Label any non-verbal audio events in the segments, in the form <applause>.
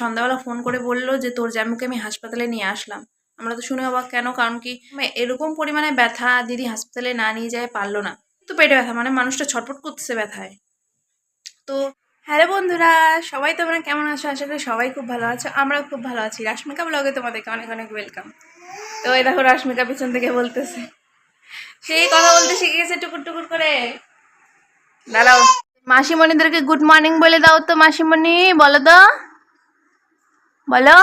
সন্ধ্যাবেলা ফোন করে বলল যে, তোর জামুকে আমি হাসপাতালে নিয়ে আসলাম। আমরা তো শুনে অবাক, কেন? কারণ কি? মানে এরকম পরিমাণে ব্যথা দিদি হাসপাতালে না নিয়ে যায় পারল না। তো পেটে ব্যথা মানে মানুষটা ছটফট করতেছে ব্যথায়। তো হ্যালো বন্ধুরা, সবাই তোমরা কেমন আছো? আশা করি সবাই খুব ভালো আছো, আমরাও খুব ভালো আছি। রাশ্মিকা ব্লগে তোমাদেরকে অনেক অনেক ওয়েলকাম তো এই দেখো রাশ্মিকা পিছন থেকে বলতেছে। সেই কথা বলতে শিখে গেছে টুকুর টুকুর করে। দাঁড়াও। মাসিমণিদেরকে গুড মর্নিং বলে দাও তো, মাসিমণি, বলো তো। বলো।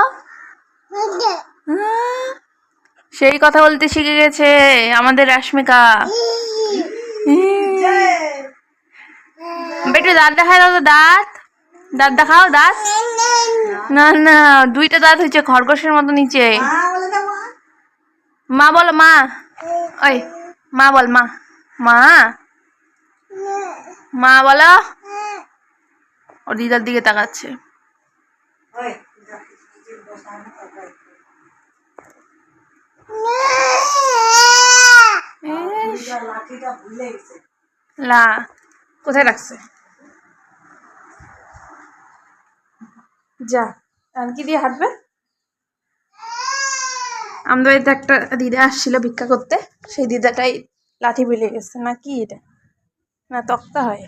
সেই কথা বলতে শিখে গেছে আমাদের রাশ্মিকা। বেটু দাঁত দেখায় দাও তো দাঁত। দাঁত দেখাও দাঁত। না না দুইটা দাঁত হয়েছে খরগোশের মতো নিচে। মা বলো মা। ওই মা বল মা। মা। মা বলো। ও দিদার দিকে তাকাচ্ছে। কোথায় রাখছে? যা আর কি দিয়ে হাঁটবে? আমাদের বাড়িতে একটা দিদা আসছিল ভিক্ষা করতে, সেই দিদাটাই লাঠি বেলে গেছে। না কি এটা? না তক্তা হয়।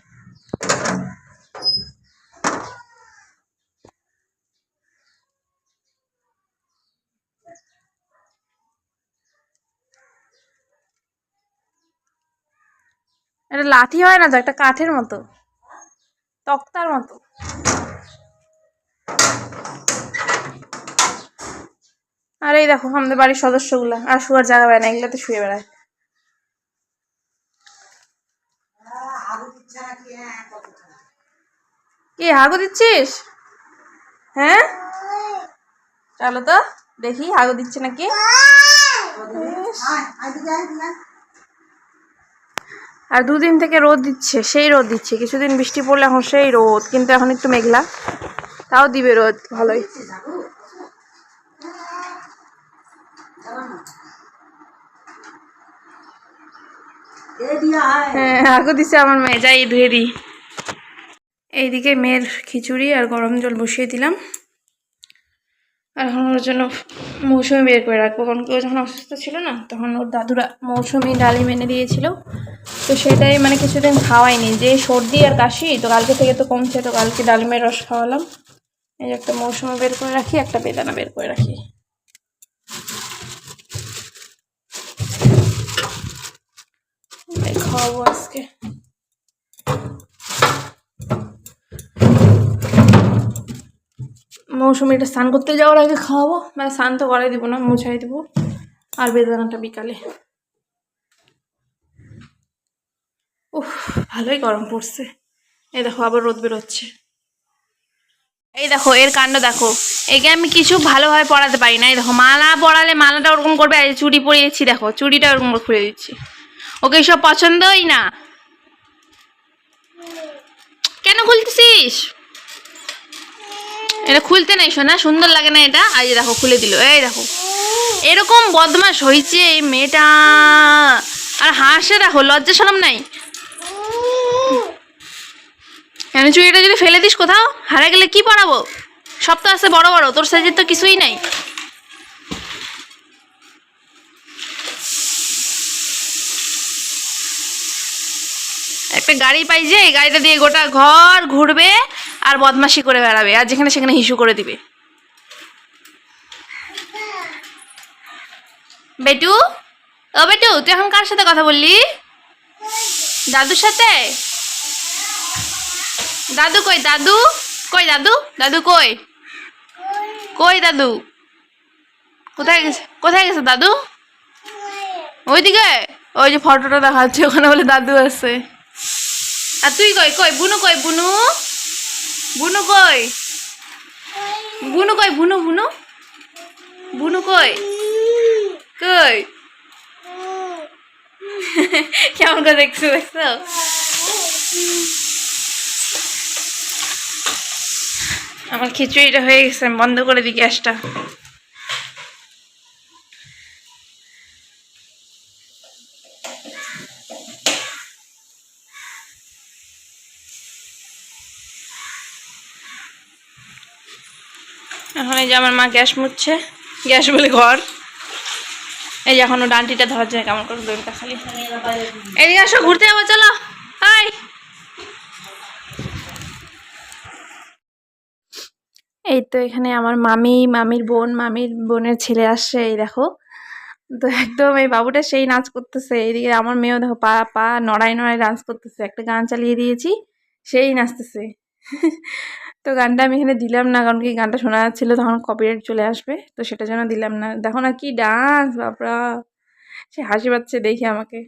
এটা লাঠি হয় না তো? একটা কাঠের মতো। তক্তার মতো। আর এই দেখো, আমাদের বাড়ির সদস্যগুলো। আর শুয়ার জায়গা পায় না, এগুলোতে শুয়ে বেড়ায়। কি, হাগু দিচ্ছিস? হ্যাঁ? চলো তো, দেখি, হাগু দিচ্ছে নাকি। আর দুদিন থেকে রোদ দিচ্ছে, সেই রোদ দিচ্ছে। কিছুদিন বৃষ্টি পড়লে এখন সেই রোদ, কিন্তু এখন একটু মেঘলা। তাও দিবে রোদ, ভালোই। হ্যাঁ আগো দিছে আমার মেয়ে, যাই ধুয়ে এইদিকে মেয়ের খিচুড়ি আর গরম জল বসিয়ে দিলাম। আর এখন ওর জন্য মৌসুমি বের করে রাখব। কারণ কেউ যখন অসুস্থ ছিল না, তখন ওর দাদুরা মৌসুমি ডালিম এনে দিয়েছিল। তো সেটাই মানে কিছুদিন খাওয়াইনি। যে সর্দি আর কাশি, তো কালকে থেকে তো কমছে, তো কালকে ডালিমের রস খাওয়ালাম। এই একটা মৌসুমি বের করে রাখি, একটা বেদানা বের করে রাখি। খাওয়াবো আজকে। মৌসুমিটা স্নান করতে যাওয়ার আগে খাওয়াবো। মানে স্নান তো করাই দিব না, মুছাই দিব। আর বেদানাটা বিকালে। উফ, ভালোই গরম পড়ছে। এই দেখো, আবার রোদ বেরোচ্ছে। এই দেখো, এর কাণ্ড দেখো। একে আমি কিছু ভালোভাবে পড়াতে পারি না। এই দেখো, মালা পড়ালে মালাটা ওরকম করবে, আর চুড়ি পরিয়েছি, দেখো, চুড়িটা ওরকম খুলে দিচ্ছি। ওকে সব পছন্দই না। কেন খুলতেছিস? এটা খুলতে নাই শোনা সুন্দর লাগে না এটা? আজ দেখো, খুলে দিল। এই দেখো। এরকম বদমাস হয়েছে এই মেয়েটা। আর হাসে দেখো, লজ্জা সরম নাই? কেন চুড়িটা যদি ফেলে দিস কোথাও? হারা গেলে কি পড়াবো সব তো আছে বড় বড়, তোর সাইজের তো কিছুই নাই। একটা গাড়ি পাই যে, এই গাড়িটা দিয়ে গোটা ঘর ঘুরবে। আর বদমাশি করে বেড়াবে, আর যেখানে সেখানে হিসু করে দিবে। বেটু? ও বেটু, তুই এখন কার সাথে কথা বললি? দাদুর সাথে? দাদু কই? দাদু? কই দাদু? দাদু কই? কই দাদু? কোথায় গেছে? কোথায় গেছে দাদু? ওইদিকে? ওই যে ফটোটা দেখাচ্ছে, ওখানে বলে দাদু আছে। আর তুই কই? কই? বুনু কই? বুনু? বুনু কই? বুনু কই, বুনু বুনু? বুনু কই? কই? কেমন করে দেখছ দেখছ আমার খিচুড়িটা হয়ে গেছে বন্ধ করে দিই গ্যাসটা। এখন এই যে আমার মা গ্যাস মুছছে। গ্যাস বলে ঘর। এই যে এখনও ডান্টিটা ধরার জন্য কেমন করে দড়িটা খালি। এদিকে আসো, ঘুরতে যাব, চলো। হাই। এই তো এখানে আমার মামি, মামির বোন, মামির বোনের ছেলে আসছে, এই দেখো। তো একদম এই বাবুটা সেই নাচ করতেছে, এইদিকে আমার মেয়েও দেখো পা পা নড়াই নড়াই ডান্স করতেছে। একটা গান চালিয়ে দিয়েছি, সেই নাচতেছে। তো গানটা আমি এখানে দিলাম না, কারণ কি গানটা শোনা যাচ্ছিল, তখন কপিরাইট চলে আসবে, তো সেটা জন্য দিলাম না। দেখো না কি ডান্স বাপরা! সে হাসি পাচ্ছে, দেখে আমাকে।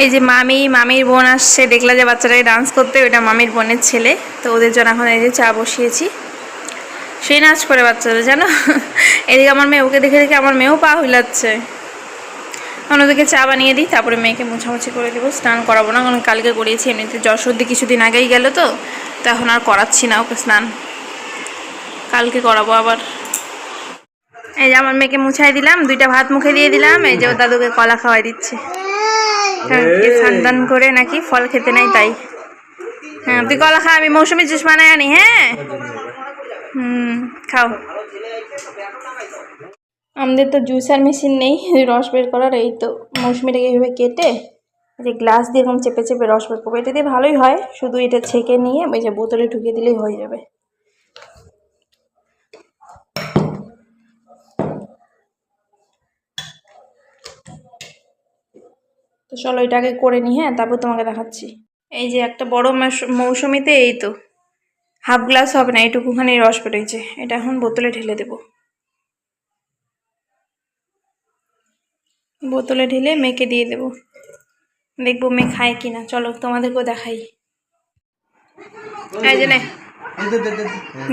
এই যে মামি, মামির বোন আসছে, দেখলা যে বাচ্চাটাকে ডান্স করতে ওটা মামির বোনের ছেলে, তো ওদের জন্য এখন এই যে চা বসিয়েছি। সেই নাচ করে বাচ্চাদের জানো? এদিকে আমার মেয়ে, ওকে দেখে দেখে আমার মেয়েও পা হইলাচ্ছে। ওদেরকে চা বানিয়ে দিই, তারপরে মেয়েকে মোছামুছি করে দেবো, স্নান করাবো না, কারণ কালকে করিয়েছি, এমনিতে জ্বর সর্দি কিছুদিন আগেই গেল তো। তো এখন আর করাচ্ছি না ওকে স্নান। কালকে করাবো আবার। এই যে আমার মেয়েকে মুছাই দিলাম দুইটা ভাত মুখে দিয়ে দিলাম এই যে দাদুকে কলা খাওয়াই দিচ্ছে। সন্তান করে নাকি ফল খেতে নাই তাই। হ্যাঁ তুই কলা খা আমি মৌসুমি জুস বানাই আনি হ্যাঁ? হুম খাও। আমাদের তো জুসার মেশিন নেই রস বের করার এই তো মৌসুমিটাকে এইভাবে কেটে যে গ্লাস দিয়ে এরকম চেপে চেপে রস বের করব, এটা দিয়ে ভালোই হয়। শুধু এটা ছেঁকে নিয়ে ওই যে বোতলে ঢুকিয়ে দিলেই হয়ে যাবে। তো চলো এটাকে করে নিই হ্যাঁ তারপর তোমাকে দেখাচ্ছি। এই যে একটা বড় মাস- মৌসুমিতে এই তো, হাফ গ্লাস হবে না, এইটুকুখানি রস বেরোইছে। এটা এখন বোতলে ঢেলে দেব। বোতলে ঢেলে মেয়েকে দিয়ে দেব। দেখব মেয়ে খায় কিনা। চলো, তোমাদেরকেও দেখাই।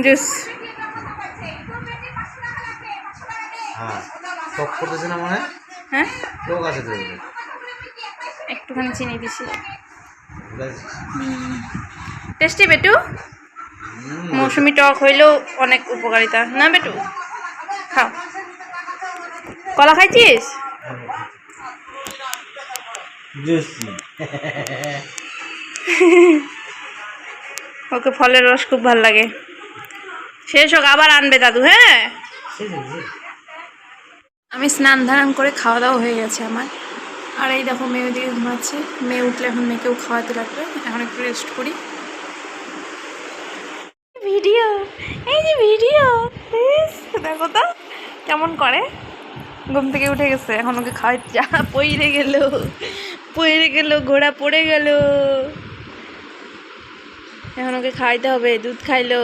জুস। হ্যাঁ। একটুখানি চিনি দিছি। টেস্টি বেটু? মৌসুমি টক হইলেও অনেক উপকারিতা। না বেটু? খাও। কলা খাইছিস। <laughs> ওকে ফলের রস খুব ভালো লাগে। শেষ হোক আবার আনবে দাদু হ্যাঁ? আমি স্নান ধারণ করে খাওয়া দাওয়া হয়ে গেছে আমার। আর এই দেখো মেয়ে ওদিকে ঘুমাচ্ছে। মেয়ে উঠলে এখন মেয়েকেও খাওয়াতে লাগবে। এখন একটু রেস্ট করি। ভিডিও এই যে ভিডিও দেখো তো কেমন করে। ঘুম থেকে উঠে গেছে এখন ওকে খাওয়াই যা পইরে গেল। পইরে গেল, ঘোড়া পড়ে গেল। এখন ওকে খাইতে হবে, দুধ খাইলো।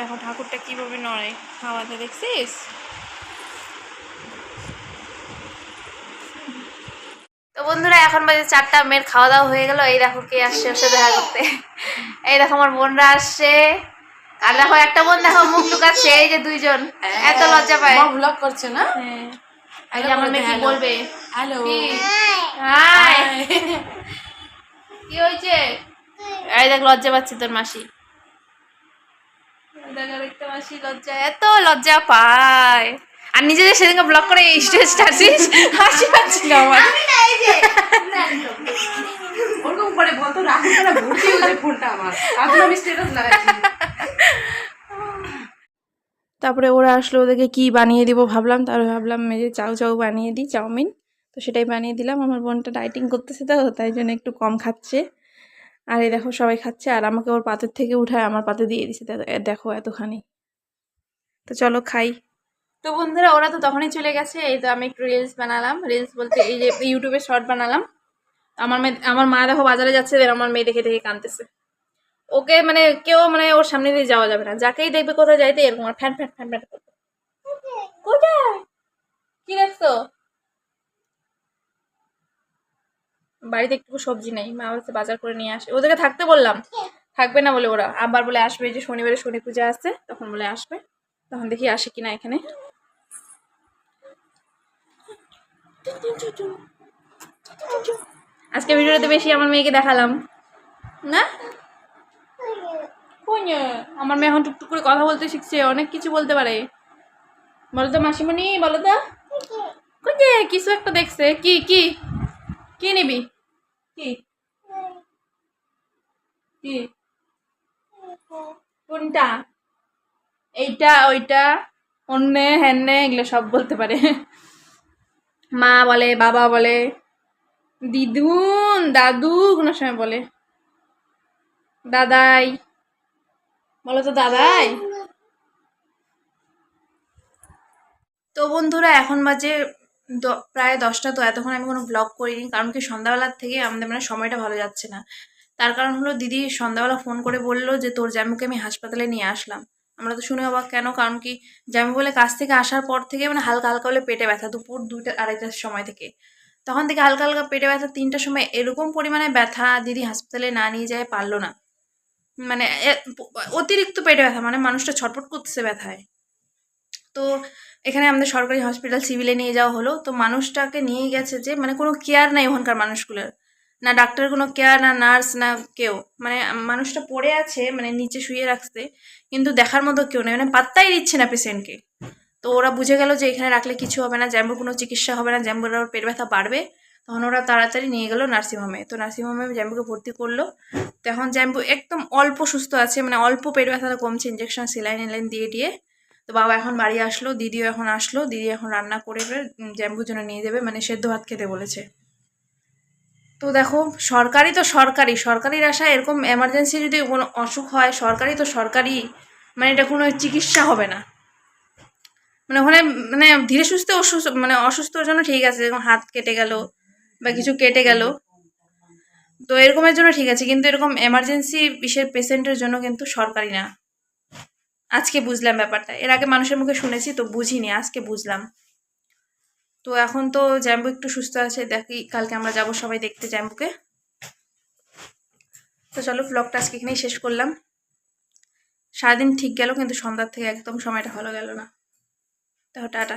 দেখো, ঠাকুরটা কীভাবে নড়ে খাওয়াতে দেখছিস? তো বন্ধুরা, এখন বাজে চারটা, মেয়ের খাওয়া দাওয়া হয়ে গেল। এই দেখো কে আসছে সাথে দেখা করতে। এই দেখো আমার বোনরা আসছে। আর দেখো একটা বোন দেখো মুখ লুকাচ্ছে এই যে দুইজন। এত লজ্জা পায়। মা ব্লগ করছে না? হ্যাঁ। এই যে আমার মেয়ে কি বলবে? হ্যালো হাই কি হয়েছে? এই দেখ লজ্জা পাচ্ছে তোর মাসি। লজ্জা এত লজ্জা পায়। আর নিজেদের সেদিনকে ব্লক করে স্টেজ স্টার্টিস হাসি পাচ্ছিল আমার ওরকম করে বলতো রাখি না ভর্তি হয়ে যায় ফোনটা আমার। এখন আমি স্ট্যাটাস লাগাচ্ছি তারপরে ওরা আসলো ওদেরকে কি বানিয়ে দিব ভাবলাম তারপরে ভাবলাম যে চাউ চাউ বানিয়ে দিই চাউমিন। তো সেটাই বানিয়ে দিলাম আমার বোনটা ডাইটিং করতেছে তো তাই জন্য একটু কম খাচ্ছে। আর এই দেখো সবাই খাচ্ছে আর আমাকে ওর পাতের থেকে উঠায় আমার পাতে দিয়ে দিছে দেখো এতখানি। তো চলো খাই। তো বন্ধুরা ওরা তো তখনই চলে গেছে এই তো আমি একটু রিলস বানালাম। রিলস বলতে এই যে ইউটিউবে শর্ট বানালাম। আমার মেয়ে আমার মা দেখো বাজারে যাচ্ছে আমার মেয়ে দেখে দেখে কাঁদতেছে। ওকে মানে কেউ মানে ওর সামনে দিয়ে যাওয়া যাবে না। যাকেই দেখবে কোথায় যাইতে, এরকম আর ফ্যান ফ্যান ফ্যান ফ্যান করবে। কোথায়? কি দেখছ? বাড়িতে একটু সবজি নেই, মা বলছে বাজার করে নিয়ে আসে। ওদেরকে থাকতে বললাম। থাকবে না বলে ওরা। আবার বলে আসবে যে শনিবারে শনি পূজা আসছে তখন বলে আসবে। তখন দেখি আসে কিনা এখানে। আজকে ভিডিওতে বেশি আমার মেয়েকে দেখালাম। না? আমার মেয়ে এখন টুকটুক করে কথা বলতে শিখছে, অনেক কিছু বলতে পারে। বলো তো মাসিমণি, বলো তো। কিছু একটা দেখছে। কি কি? কি নিবি? কি? কি? কোনটা? এইটা, ওইটা, অন্যে হ্যান্নে এগুলো সব বলতে পারে। মা বলে, বাবা বলে। দিদুন, দাদু, কোনো সময় বলে। দাদাই। বলো তো, দাদাই। তো বন্ধুরা, এখন বাজে প্রায় দশটা, তো এতক্ষণ আমি কোনো ব্লগ করিনি, কারণ কি সন্ধ্যাবেলার থেকে আমাদের মানে সময়টা ভালো যাচ্ছে না। তার কারণ হলো, দিদি সন্ধ্যাবেলা ফোন করে বলল যে, তোর জামুকে আমি হাসপাতালে নিয়ে আসলাম। আমরা তো শুনে অবাক, কেন? কারণ কি জামু বলে কাছ থেকে আসার পর থেকে মানে হালকা হালকা হলে পেটে ব্যথা, দুপুর দুইটা, আড়াইটার সময় থেকে। তখন থেকে হালকা হালকা পেটে ব্যথা তিনটার সময় এরকম পরিমাণে ব্যথা দিদি হাসপাতালে না নিয়ে যায় পারল না। মানে অতিরিক্ত পেটে ব্যথা মানে মানুষটা ছটফট করতেছে ব্যথায়। তো এখানে আমাদের সরকারি হসপিটাল সিভিলে নিয়ে যাওয়া হলো। তো মানুষটাকে নিয়ে গেছে যে মানে কোনো কেয়ার নাই ওখানকার মানুষগুলোর। না ডাক্তার কোনো কেয়ার, না নার্স, না কেউ। মানে মানুষটা পড়ে আছে মানে নিচে শুয়ে রাখছে, কিন্তু দেখার মতো কেউ নেই। মানে পাত্তাই দিচ্ছে না পেশেন্টকে। তো ওরা বুঝে গেল যে এখানে রাখলে কিছু হবে না জ্যাম্বুর কোনো চিকিৎসা হবে না জ্যাম্বুর আবার পেট ব্যথা বাড়বে, তখন ওরা তাড়াতাড়ি নিয়ে গেলো নার্সিংহোমে। তো নার্সিংহোমে জ্যাম্বুকে ভর্তি করল। তো এখন জ্যাম্বু একদম অল্প সুস্থ আছে মানে অল্প পেট ব্যথাটা কমছে ইঞ্জেকশন সেলাইন এলাইন দিয়ে দিয়ে। তো বাবা এখন বাড়ি আসলো, দিদিও এখন আসলো, দিদি এখন রান্না করে জ্যাম্বুর জন্য নিয়ে যাবে মানে সেদ্ধ ভাত খেতে বলেছে। তো দেখো, সরকারি তো সরকারি, সরকারির আশায় এরকম এমার্জেন্সি যদি কোনো অসুখ হয়, সরকারি তো সরকারি মানে এটা কোনো চিকিৎসা হবে না। মানে ওখানে মানে ধীরে সুস্থে অসুস্থ মানে অসুস্থর জন্য ঠিক আছে, যেরকম হাত কেটে গেল বা কিছু কেটে গেল। তো এরকমের জন্য ঠিক আছে, কিন্তু এরকম এমার্জেন্সি বিশেষ পেশেন্টের জন্য কিন্তু সরকারি না। আজকে বুঝলাম ব্যাপারটা। এর আগে মানুষের মুখে শুনেছি, তো বুঝিনি, আজকে বুঝলাম। তো এখন তো জ্যাম্বু একটু সুস্থ আছে, দেখি কালকে আমরা যাব সবাই দেখতে জ্যাম্বুকে। তো চলো ব্লগটা আজকে এখানেই শেষ করলাম। সারাদিন ঠিক গেল, কিন্তু সন্ধ্যার থেকে একদম সময়টা ভালো গেল না। তো টাটা